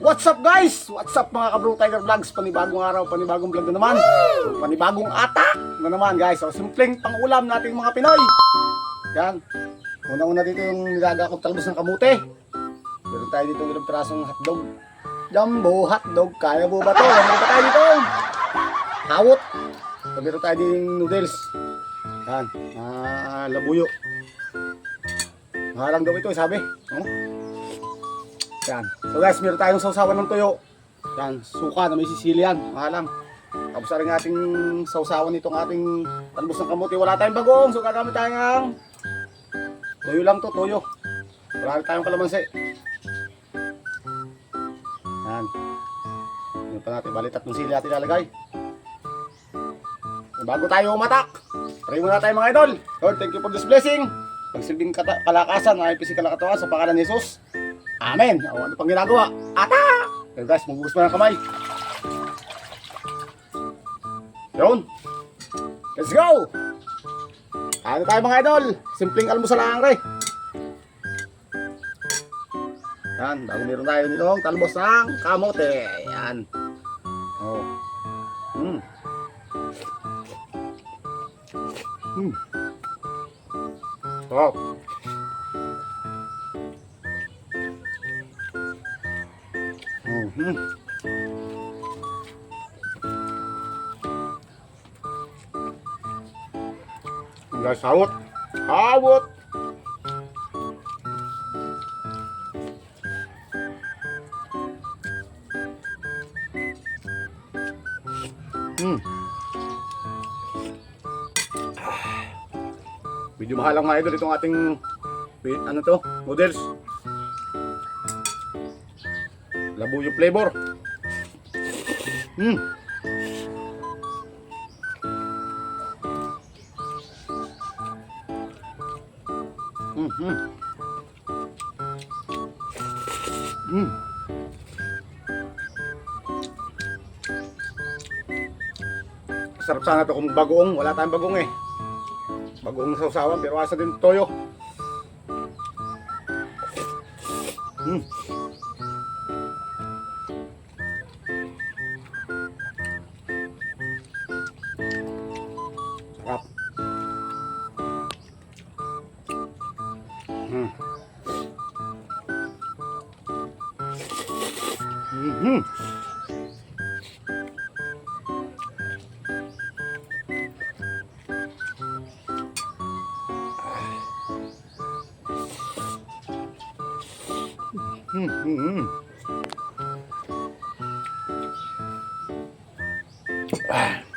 What's up guys? What's up mga kabro Tiger Vlogs? Panibagong araw, panibagong vlog na naman. Panibagong atak na naman guys. So simpleng pangulam nating mga Pinoy. Yan. Una-una dito yung nilaga kong talbos ng kamute. Meron tayo dito ilang pirasong hotdog. Jumbo hotdog. Kaya mo ba to? Meron pa tayo dito. Hawot. So, meron tayo din noodles. Yan. Ah, labuyo. Mahalang daw ito, sabi. Oh. Yan. So guys, meron tayong sausawan ng tuyo. Yan, suka na may sisilian. Mahalang. Tapos na rin ating sausawan itong ating talbos ng kamuti. Wala tayong bagong. So gagamit tayo ng tuyo lang to, tuyo. Wala tayong kalamansi. Yan. Yan pa natin. Bali tatlong sili natin ilalagay. So, bago tayo umatak, pray muna tayo mga idol. Lord, thank you for this blessing. Pagsilbing kata- kalakasan, ay pisikal na katawan sa pangalan ni Jesus. Amen. O, ano pang ginagawa? Ata! Okay guys, magugus mo ng kamay. Yun. Let's go! Ano tayo mga idol? Simpleng almusal lang re. Yan, bago meron tayo nitong talbos ng kamote. Yan. Oh. Hmm. Hmm. Wow. Mhm. Guys, hawot. Hawot. Hmm. Medyo mahal ang mga idol itong ating ano to, noodles. Labo yung flavor. Hmm. Hmm, hmm. Hmm. Sarap sana to kung bagoong. Wala tayong bagoong eh. Bagoong sausawan pero asa din toyo. Hmm. Mhm. Mhm. Ah.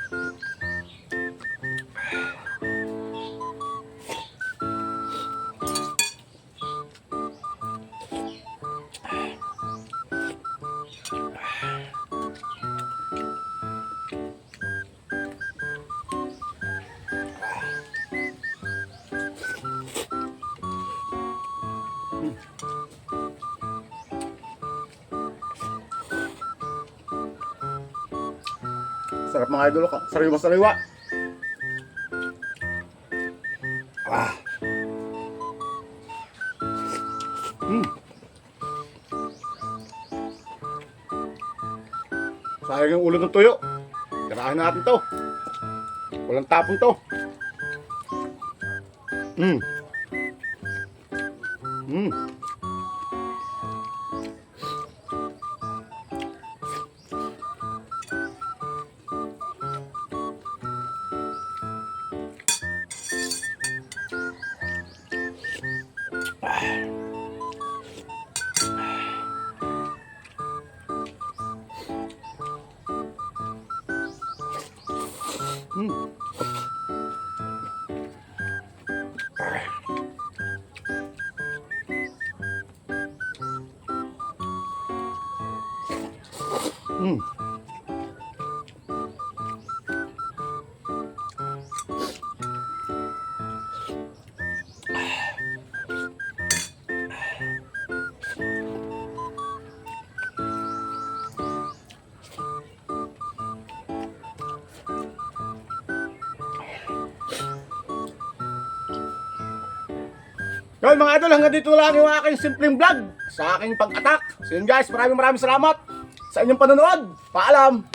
Sarap mga idol ka. Sariwa sariwa. Ah. Hmm. Sayang yung ulo ng tuyo. Ganahin natin to. Walang tapon to. Hmm. Hmm. Yun mga idol, hanggang dito lang yung aking simpleng vlog. sa aking pag-attack. So yun guys, maraming maraming salamat sa inyong panonood. Paalam!